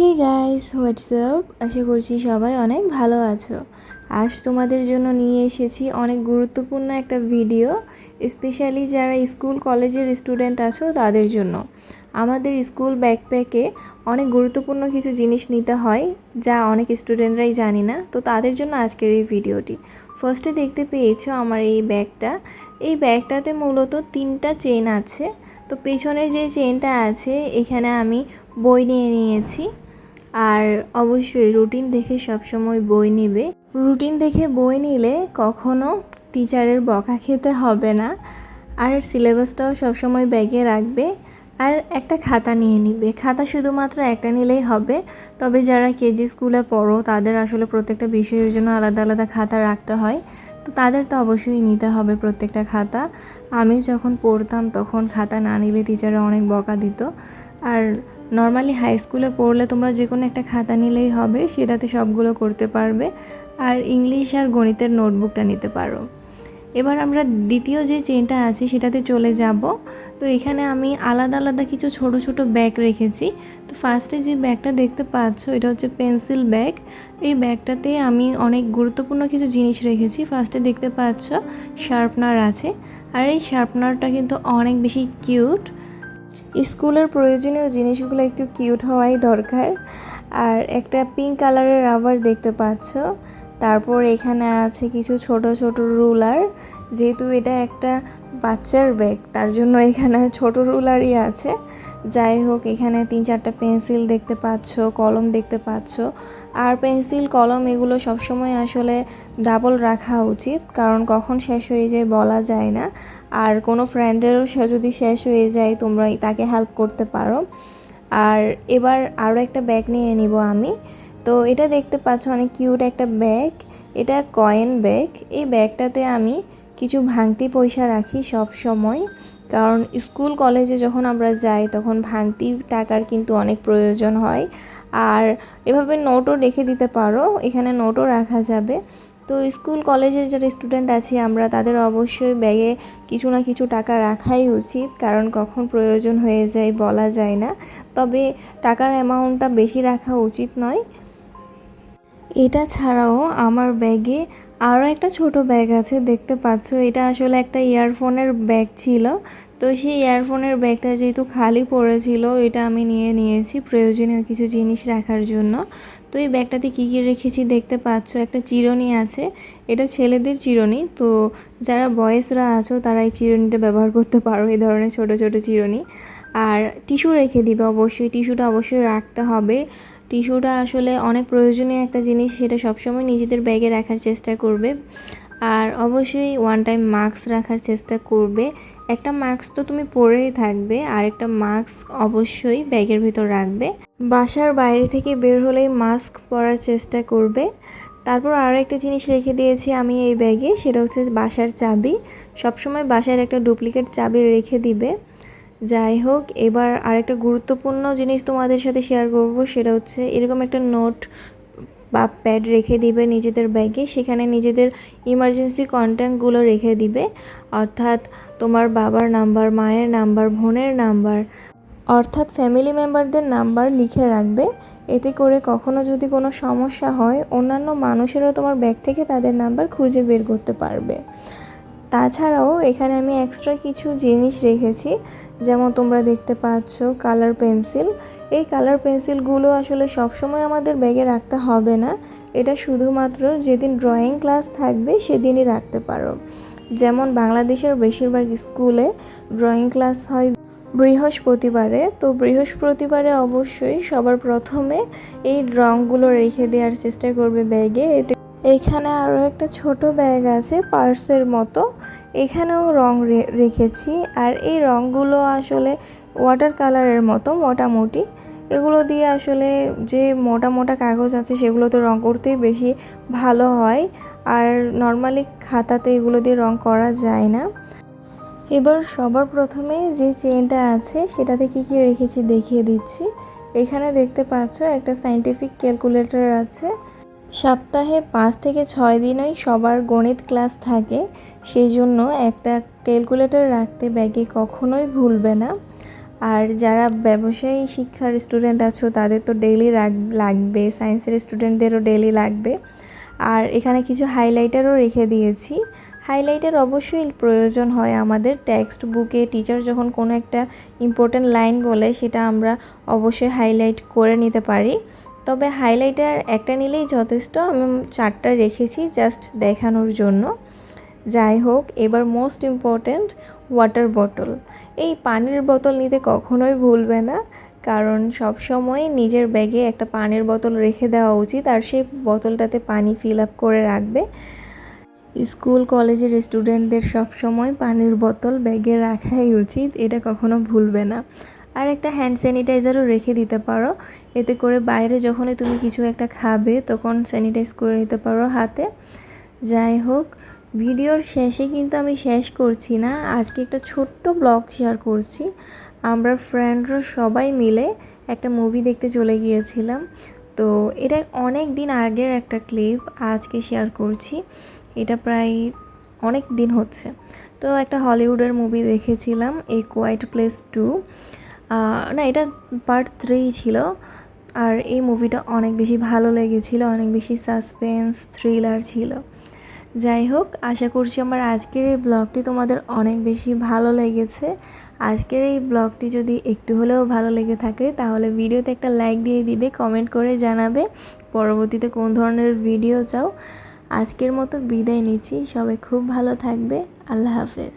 Hey guys WhatsApp আশা করছি সবাই অনেক ভালো আছো। আজ তোমাদের জন্য নিয়ে এসেছি অনেক গুরুত্বপূর্ণ একটা ভিডিও স্পেশালি যারা স্কুল কলেজের স্টুডেন্ট আছো তাদের জন্য। আমাদের স্কুল ব্যাকপ্যাকে অনেক গুরুত্বপূর্ণ কিছু জিনিস নিতে হয়, যা অনেক স্টুডেন্টরাই জানি না, তো তাদের জন্য আজকের এই ভিডিওটি ফার্স্টে দেখতে পেয়েছ আমার এই ব্যাগটা। এই ব্যাগটাতে মূলত তিনটা চেন আছে, তো পেছনের যে চেনটা আছে, এখানে আমি বই নিয়ে নিয়েছি। আর অবশ্যই রুটিন দেখে সবসময় বই নেবে। রুটিন দেখে বই নিলে কখনো টিচারের বকা খেতে হবে না। আর সিলেবাসটাও সবসময় ব্যাগে রাখবে। আর একটা খাতা নিয়ে নিবে। খাতা শুধুমাত্র একটা নিলেই হবে। তবে যারা কেজি স্কুলে পড়ো, তাদের আসলে প্রত্যেকটা বিষয়ের জন্য আলাদা আলাদা খাতা রাখতে হয়। তো তাদের তো অবশ্যই নিতে হবে প্রত্যেকটা খাতা। আমি যখন পড়তাম তখন খাতা না নিলে টিচাররা অনেক বকা দিত। আর নর্মালি হাই স্কুলে পড়লে তোমরা যে কোনো একটা খাতা নিলেই হবে, সেটাতে সবগুলো করতে পারবে। আর ইংলিশ আর গণিতের নোটবুকটা নিতে পারো। এবার আমরা দ্বিতীয় যে চেনটা আছে, সেটাতে চলে যাব। তো এখানে আমি আলাদা আলাদা কিছু ছোট ছোট ব্যাগ রেখেছি। তো ফার্স্টে যে ব্যাগটা দেখতে পাচ্ছ, এটা হচ্ছে পেন্সিল ব্যাগ এই ব্যাগটাতে আমি অনেক গুরুত্বপূর্ণ কিছু জিনিস রেখেছি। ফার্স্টে দেখতে পাচ্ছ শার্পনার আছে। আর এই শার্পনারটা কিন্তু অনেক বেশি কিউট স্কুলের প্রয়োজনীয় জিনিসগুলো একটু কিউট হওয়াই দরকার। আর একটা পিঙ্ক কালারের রাবার দেখতে পাচ্ছ। তারপর এখানে আছে কিছু ছোট ছোট রুলার যেহেতু এটা একটা বাচ্চার ব্যাগ তার জন্য এখানে ছোট রুলারই আছে। যাই হোক, এখানে তিন চারটা পেন্সিল দেখতে পাচ্ছ, কলম দেখতে পাচ্ছ। আর পেন্সিল কলম এগুলো সবসময় আসলে ডাবল রাখা উচিত, কারণ কখন শেষ হয়ে যায় বলা যায় না। আর কোনো ফ্রেন্ডেরও সে যদি শেষ হয়ে যায়, তোমরা তাকে হেল্প করতে পারো। আর এবার আরও একটা ব্যাগ নিয়ে নিব আমি। তো এটা দেখতে পাচ্ছ, অনেক কিউট একটা ব্যাগ এটা কয়েন ব্যাগ এই ব্যাগটাতে আমি কিছু ভাঙতি পয়সা রাখি সব সময়। কারণ স্কুল কলেজে যখন আমরা যাই, তখন ভাঙতি টাকার কিন্তু অনেক প্রয়োজন হয়। আর এভাবে নোটও রেখে দিতে পারো। এখানে নোটও রাখা যাবে। তো স্কুল, কলেজের যারা স্টুডেন্ট আছি, আমরা তাদের অবশ্যই ব্যাগে কিছু না কিছু টাকা রাখাই উচিত, কারণ কখন প্রয়োজন হয়ে যায় বলা যায় না। তবে টাকার অ্যামাউন্টটা বেশি রাখা উচিত নয়। এটা ছাড়াও আমার ব্যাগে আরও একটা ছোট ব্যাগ আছে, দেখতে পাচ্ছ? এটা আসলে একটা ইয়ারফোনের ব্যাগ ছিল। তো সেই ইয়ারফোনের ব্যাগটা যেহেতু খালি পড়েছিল, এটা আমি নিয়ে নিয়েছি প্রয়োজনীয় কিছু জিনিস রাখার জন্য। তো এই ব্যাগটাতে কী কী রেখেছি দেখতে পাচ্ছ? একটা চিরুনি আছে, এটা ছেলেদের চিরুনি। তো যারা বয়েসরা আছো, তারা এই চিরুনিটা ব্যবহার করতে পারো, এই ধরনের ছোট ছোট চিরুনি। আর টিস্যু রেখে দিবে অবশ্যই, টিস্যুটা অবশ্যই রাখতে হবে। টিস্যুটা আসলে অনেক প্রয়োজনীয় একটা জিনিস, সেটা সবসময় নিজেদের ব্যাগে রাখার চেষ্টা করবে। আর অবশ্যই ওয়ান টাইম মাস্ক রাখার চেষ্টা করবে। একটা মাস্ক তো তুমি পরেই থাকবে, আর একটা মাস্ক অবশ্যই ব্যাগের ভিতর রাখবে। বাসার বাইরে থেকে বের হলেই মাস্ক পরার চেষ্টা করবে। তারপর আরও একটা জিনিস রেখে দিয়েছি আমি এই ব্যাগে, সেটা হচ্ছে বাসার চাবি। সবসময় বাসার একটা ডুপ্লিকেট চাবি রেখে দিবে। যাই হোক, এবার আরেকটা গুরুত্বপূর্ণ জিনিস তোমাদের সাথে শেয়ার করব, সেটা হচ্ছে এরকম একটা নোট বা প্যাড রেখে দিবে নিজেদের ব্যাগে সেখানে নিজেদের ইমার্জেন্সি কন্ট্যাক্টগুলো রেখে দিবে। অর্থাৎ তোমার বাবার নাম্বার মায়ের নাম্বার বোনের নাম্বার অর্থাৎ ফ্যামিলি মেম্বারদের নাম্বার লিখে রাখবে। এতে করে কখনো যদি কোনো সমস্যা হয়, অন্যান্য মানুষেরও তোমার ব্যাগ থেকে তাদের নাম্বার খুঁজে বের করতে পারবে। তাছাড়াও এখানে আমি এক্সট্রা কিছু জিনিস রেখেছি, যেমন তোমরা দেখতে পাচ্ছ কালার পেন্সিল এই কালার পেন্সিলগুলো আসলে সবসময় আমাদের ব্যাগে রাখতে হবে না। এটা শুধুমাত্র যেদিন ড্রয়িং ক্লাস থাকবে সেদিনই রাখতে পারো। যেমন বাংলাদেশের বেশিরভাগ স্কুলে ড্রয়িং ক্লাস হয় বৃহস্পতিবারে। তো বৃহস্পতিবারে অবশ্যই সবার প্রথমে এই রঙগুলো রেখে দেওয়ার চেষ্টা করবে ব্যাগে। এতে এখানে আরও একটা ছোট ব্যাগ আছে, পার্সের মতো। এখানেও রং রেখেছি। আর এই রঙগুলো আসলে ওয়াটার কালারের মতো, মোটামুটি। এগুলো দিয়ে আসলে যে মোটা মোটা কাগজ আছে, সেগুলোতে রং করতেই বেশি ভালো হয়। আর নর্মালি খাতাতে এগুলো দিয়ে রং করা যায় না। এবার সবার প্রথমে যে চেনটা আছে, সেটাতে কি কি রেখেছি দেখিয়ে দিচ্ছি। এখানে দেখতে পাচ্ছ একটা সাইন্টিফিক ক্যালকুলেটর আছে। সপ্তাহে পাঁচ থেকে ছয় দিনই সবার গণিত ক্লাস থাকে। সেই জন্য একটা ক্যালকুলেটর রাখতে ব্যাগে কখনোই ভুলবে না। আর যারা ব্যবসায়ী শিক্ষার স্টুডেন্ট আছো, তাদের তো ডেইলি লাগবে সায়েন্সের স্টুডেন্টদেরও ডেইলি লাগবে। আর এখানে কিছু হাইলাইটারও রেখে দিয়েছি। হাইলাইটার অবশ্যই প্রয়োজন হয় আমাদের। টেক্সট বুকে টিচার যখন কোনো একটা ইম্পর্ট্যান্ট লাইন বলে, সেটা আমরা অবশ্যই হাইলাইট করে নিতে পারি। তবে হাইলাইটার একটা নিলেই যথেষ্ট। আমি চারটা রেখেছি জাস্ট দেখানোর জন্য। যাই হোক, এবার মোস্ট ইম্পর্ট্যান্ট ওয়াটার বোতল এই পানির বোতল নিতে কখনোই ভুলবে না, কারণ সব সময় নিজের ব্যাগে একটা পানির বোতল রেখে দেওয়া উচিত আর সেই বোতলটাতে পানি ফিল আপ করে রাখবে। স্কুল, কলেজের স্টুডেন্টদের সব সময় পানির বোতল ব্যাগে রাখাই উচিত, এটা কখনো ভুলবে না। আর একটা হ্যান্ড স্যানিটাইজারও রেখে দিতে পারো। এতে করে বাইরে যখনই তুমি কিছু একটা খাবে, তখন স্যানিটাইজ করে নিতে পারো হাতে। যাই হোক, ভিডিওর শেষে কিন্তু আমি শেষ করছি না। আজকে একটা ছোট্ট ব্লগ শেয়ার করছি। আমরা ফ্রেন্ডরা সবাই মিলে একটা মুভি দেখতে চলে গিয়েছিলাম। তো এটা অনেক দিন আগের একটা ক্লিপ আজকে শেয়ার করছি। এটা প্রায় অনেক দিন হচ্ছে। তো একটা হলিউডের মুভি দেখেছিলাম এ কোয়াইট প্লেস টু না, এটা পার্ট থ্রি ছিল, আর এই মুভিটা অনেক বেশি ভালো লেগেছিল, অনেক বেশি সাসপেন্স থ্রিলার ছিল। যাই হোক, আশা করছি আমার আজকের এই ব্লগটি তোমাদের অনেক বেশি ভালো লেগেছে। আজকের এই ব্লগটি যদি একটু হলেও ভালো লেগে থাকে, তাহলে ভিডিওতে একটা লাইক দিয়ে দিবে কমেন্ট করে জানাবে, পরবর্তীতে কোন ধরনের ভিডিও চাও। আজকের মতো বিদায় নিচ্ছি, সবাই খুব ভালো থাকবে, আল্লাহ হাফেজ।